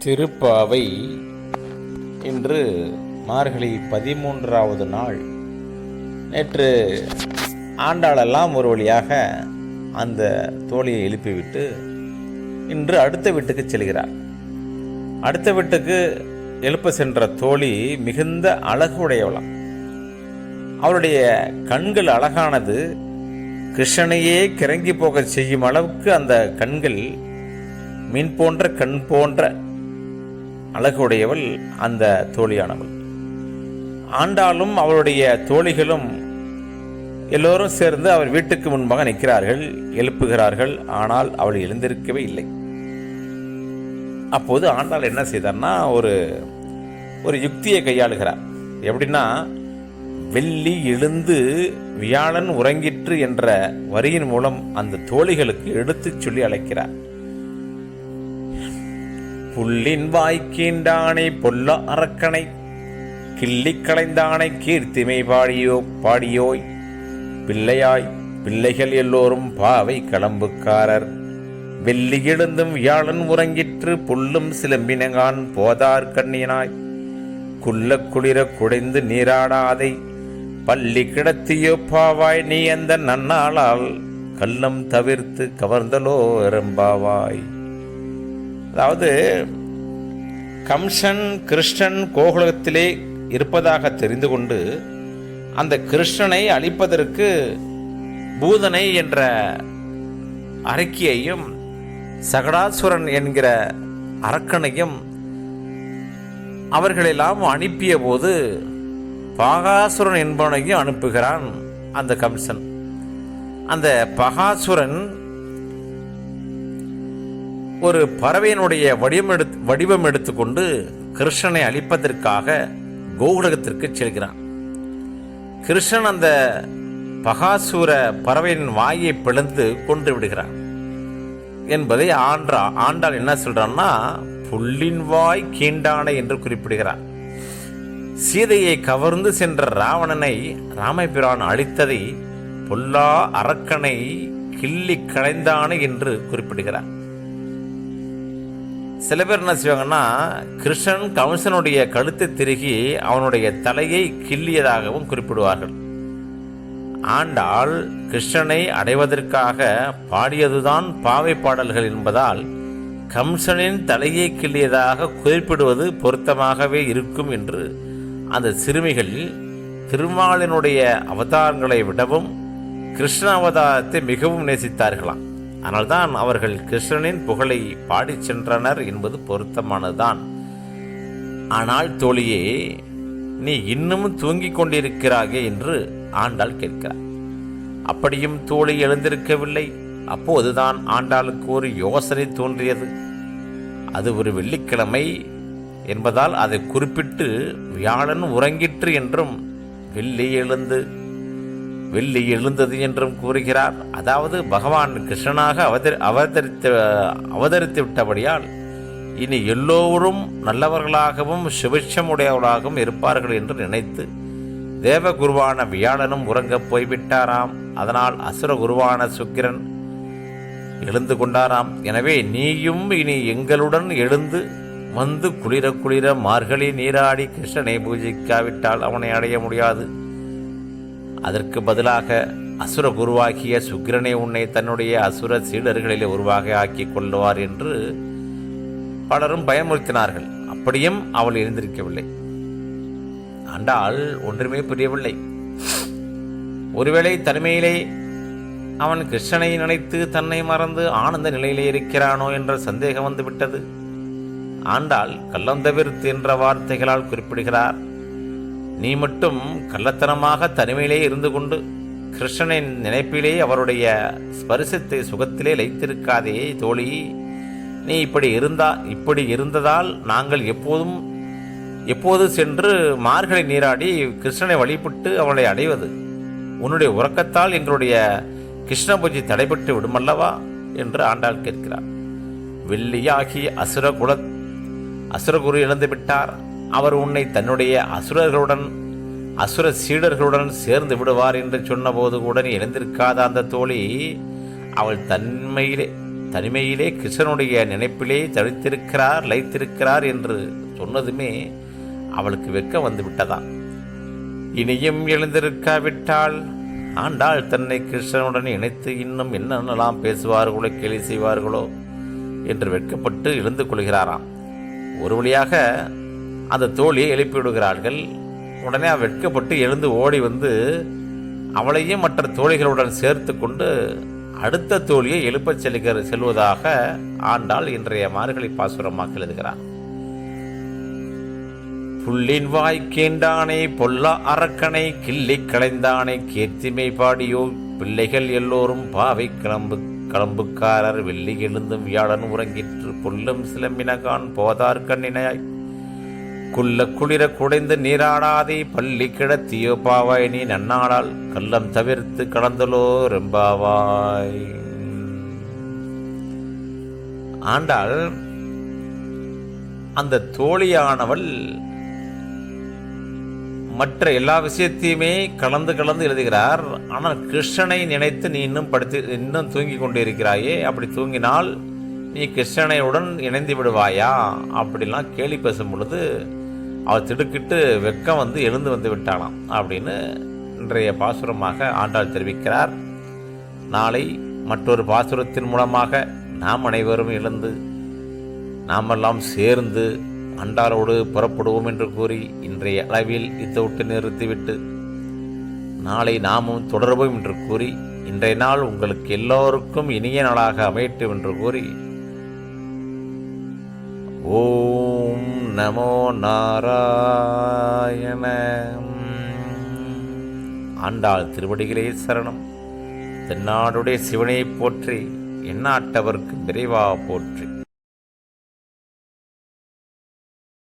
திருப்பாவை இன்று மார்கழி பதிமூன்றாவது நாள். நேற்று ஆண்டாளெல்லாம் ஒரு வழியாக அந்த தோழியை எழுப்பிவிட்டு இன்று அடுத்த வீட்டுக்கு செல்கிறார். அடுத்த வீட்டுக்கு எழுப்ப சென்ற தோழி மிகுந்த அழகு உடையவளாம் அவருடைய கண்கள் அழகானது கிருஷ்ணனையே கிறங்கி போக செய்யும் அளவுக்கு அந்த கண்கள் மீன் போன்ற கண் போன்ற அழகுடையவள் அந்த தோழியானவள். ஆண்டாலும் அவளுடைய தோழிகளும் எல்லோரும் சேர்ந்து அவர் வீட்டுக்கு முன்பாக நிற்கிறார்கள் எழுப்புகிறார்கள் ஆனால் அவள் எழுந்திருக்கவே இல்லை. அப்போது ஆண்டாள் என்ன செய்தார்னா ஒரு ஒரு யுக்தியை கையாளுகிறார். எப்படின்னா வெள்ளி எழுந்து வியாழன் உறங்கிற்று என்ற வரியின் மூலம் அந்த தோழிகளுக்கு எடுத்துச் சொல்லி அழைக்கிறார். புல்லின் வாய்க்கீண்டானை பொல்ல அரக்கனை கிள்ளிக் களைந்தானை கீர்த்திமை பாடியோ பாடியோய். பிள்ளையாய் பிள்ளைகள் எல்லோரும் பாவை களம்புக்காரர். வெள்ளி எழுந்தும் வியாழன் உறங்கிற்று புல்லும் சிலம்பினங்கான் போதார் கண்ணினாய் குள்ள குளிர குடைந்து நீராடாதை பள்ளி கிடத்தியோ பாவாய் நீ அந்த நன்னாளால் கள்ளம் தவிர்த்து கவர்ந்தலோ எறும்பாவாய். அதாவது கம்சன் கிருஷ்ணன் கோகுலத்திலே இருப்பதாக தெரிந்து கொண்டு அந்த கிருஷ்ணனை அழிப்பதற்கு பூதனை என்ற அரக்கியையும் சகடாசுரன் என்கிற அரக்கனையும் அவர்களெல்லாம் அனுப்பிய போது பாகாசுரன் என்பவனையும் அனுப்புகிறான் அந்த கம்சன். அந்த பகாசுரன் ஒரு பறவையினுடைய வடிவம் எடுத்து வடிவம் எடுத்துக்கொண்டு கிருஷ்ணனை அழிப்பதற்காக கோகுலகத்திற்கு செல்கிறான். கிருஷ்ணன் அந்த பகாசூர பறவையின் வாயை பிளந்து கொன்று விடுகிறான். என்பதை ஆன்றா ஆண்டாள் என்ன சொல்றான்னா புல்லின் வாய் கீண்டானை என்று குறிப்பிடுகிறார். சீதையை கவர்ந்து சென்ற ராவணனை ராமபிரான் அழித்ததை பொல்லா அரக்கனை கிள்ளி களைந்தானே என்று குறிப்பிடுகிறார். சில பேர் என்ன செய்வாங்கன்னா கிருஷ்ணன் கம்சனுடைய கழுத்தை திருகி அவனுடைய தலையை கிள்ளியதாகவும் குறிப்பிடுவார்கள். ஆண்டாள் கிருஷ்ணனை அடைவதற்காக பாடியதுதான் பாவை பாடல்கள் என்பதால் கம்சனின் தலையை கிள்ளியதாக குறிப்பிடுவது பொருத்தமாகவே இருக்கும் என்று அந்த சிறுமிகள் திருமாலினுடைய அவதாரங்களை விடவும் கிருஷ்ண அவதாரத்தை மிகவும் நேசித்தார்களாம். அதனால்தான் அவர்கள் கிருஷ்ணனின் புகழை பாடிச் சென்றனர் என்பது பொருத்தமானதுதான். ஆனால் தோழியே நீ இன்னமும் தூங்கிக் கொண்டிருக்கிறாயே என்று ஆண்டாள் கேட்கிறார். அப்படியும் தோழி எழுந்திருக்கவில்லை. அப்போதுதான் ஆண்டாளுக்கு ஒரு யோசனை தோன்றியது. அது ஒரு வெள்ளிக்கிழமை என்பதால் அதை குறிப்பிட்டு வியாழன் உறங்கிற்று என்றும் வெள்ளி எழுந்து வெள்ளி எழுந்தது என்றும் கூறுகிறார். அதாவது பகவான் கிருஷ்ணனாக அவதரி அவதரித்து அவதரித்து விட்டபடியால் இனி எல்லோரும் நல்லவர்களாகவும் சுபிட்சமுடையவர்களாகவும் இருப்பார்கள் என்று நினைத்து தேவகுருவான வியாழனும் உறங்கப் போய்விட்டாராம். அதனால் அசுர குருவான சுக்கிரன் எழுந்து கொண்டாராம். எனவே நீயும் இனி எங்களுடன் எழுந்து வந்து குளிர குளிர மார்கழி நீராடி கிருஷ்ணனை பூஜிக்காவிட்டால் அவனை அடைய முடியாது. அதற்கு பதிலாக அசுர குருவாகிய சுக்கிரனை உன்னை தன்னுடைய அசுர சீடர்களிலே உருவாக ஆக்கிக் கொள்ளுவார் என்று பலரும் பயமுறுத்தினார்கள். அப்படியும் அவள் எழுந்திருக்கவில்லை. ஆண்டால் ஒன்றுமே புரியவில்லை. ஒருவேளை தனிமையிலே அவன் கிருஷ்ணனை நினைத்து தன்னை மறந்து ஆனந்த நிலையிலே இருக்கிறானோ என்ற சந்தேகம் வந்துவிட்டது. ஆண்டாள் கள்ளந்தவிர்த்து என்ற வார்த்தைகளால் குறிப்பிடுகிறார். நீ மட்டும் கள்ளத்தனமாக தனிமையிலே இருந்து கொண்டு கிருஷ்ணனின் நினைப்பிலே அவருடைய ஸ்பரிசத்தை சுகத்திலே லைத்திருக்காதே தோழி. நீ இப்படி இருந்தா இப்படி இருந்ததால் நாங்கள் எப்போதும் எப்போது சென்று மார்கழி நீராடி கிருஷ்ணனை வழிபட்டு அவளை அடைவது. உன்னுடைய உறக்கத்தால் எங்களுடைய கிருஷ்ண பூஜை தடைபட்டு விடுமல்லவா? என்று ஆண்டாள் கேட்கிறார். வெள்ளியாகி அசுர குல அசுரகுரு இழந்து விட்டார். அவர் உன்னை தன்னுடைய அசுரர்களுடன் அசுர சீடர்களுடன் சேர்ந்து விடுவார் என்று சொன்னபோது கூட எழுந்திருக்காத அந்த தோழி. அவள் தன்மையிலே தனிமையிலே கிருஷ்ணனுடைய நினைப்பிலே தனித்திருக்கிறார் லைத்திருக்கிறார் என்று சொன்னதுமே அவளுக்கு வெக்க வந்து விட்டதாம் இனியும் எழுந்திருக்காவிட்டால் ஆண்டாள் தன்னை கிருஷ்ணனுடன் இணைத்து இன்னும் என்னென்னலாம் பேசுவார்களோ கேலி செய்வார்களோ என்று வெட்கப்பட்டு எழுந்து கொள்கிறாராம். ஒரு வழியாக அந்த தோழியை எழுப்பி விடுகிறார்கள் உடனே வெட்கப்பட்டு எழுந்து ஓடி வந்து அவளையும் மற்ற தோழிகளுடன் சேர்த்து கொண்டு அடுத்த தோழியை எழுப்பச் செல்கிற செல்வதாக ஆண்டாள் இன்றைய மார்கழி பாசுரமாக எழுதுகிறார் புள்ளின் வாய் கேண்டானே பொல்லா அரக்கனை கிள்ளி களைந்தானே கீர்த்திமை பாடியோ பிள்ளைகள் எல்லோரும் பாவை கிளம்பு கிளம்புக்காரர் வெள்ளி எழுந்தும் வியாழன் உறங்கிற்று புல்லும் சிலம்பினகான் போதார் கண்ணினாய் குள்ள குளிர குடைந்து நீராடாதே பள்ளி கிடத்தியோ பாவாய் நீ நன்னாடால் கள்ளம் தவிர்த்து கடந்தலோ ரெம்பாவாய் ஆண்டாள் அந்த தோழியானவள் மற்ற எல்லா விஷயத்தையுமே கலந்து கலந்து எழுதுகிறார். ஆனால் கிருஷ்ணனை நினைத்து நீ இன்னும் படுத்து இன்னும் தூங்கி கொண்டிருக்கிறாயே அப்படி தூங்கினால் நீ கிருஷ்ணனையுடன் இணைந்து விடுவாயா? அப்படிலாம் கேலி பேசும் பொழுது அவள் திடுக்கிட்டு வெக்கம் வந்து எழுந்து வந்து விட்டானாம் அப்படின்னு இன்றைய பாசுரமாக ஆண்டாள் தெரிவிக்கிறார். நாளை மற்றொரு பாசுரத்தின் மூலமாக நாம் அனைவரும் எழுந்து நாமெல்லாம் சேர்ந்து அண்டாரோடு புறப்படுவோம் என்று கூறி இன்றைய அளவில் இத்தொட்டு நிறுத்திவிட்டு நாளை நாமும் தொடர்வோம் என்று கூறி இன்றைய நாள் உங்களுக்கு எல்லோருக்கும் இனிய நாளாக அமையட்டும் என்று கூறி ஓ நமோ நாராயண ஆண்டாள் திருவடிகளே சரணம். தென்னாடுடைய சிவனை போற்றி எண்ணாட்டவர்க்கு விரைவா போற்றி.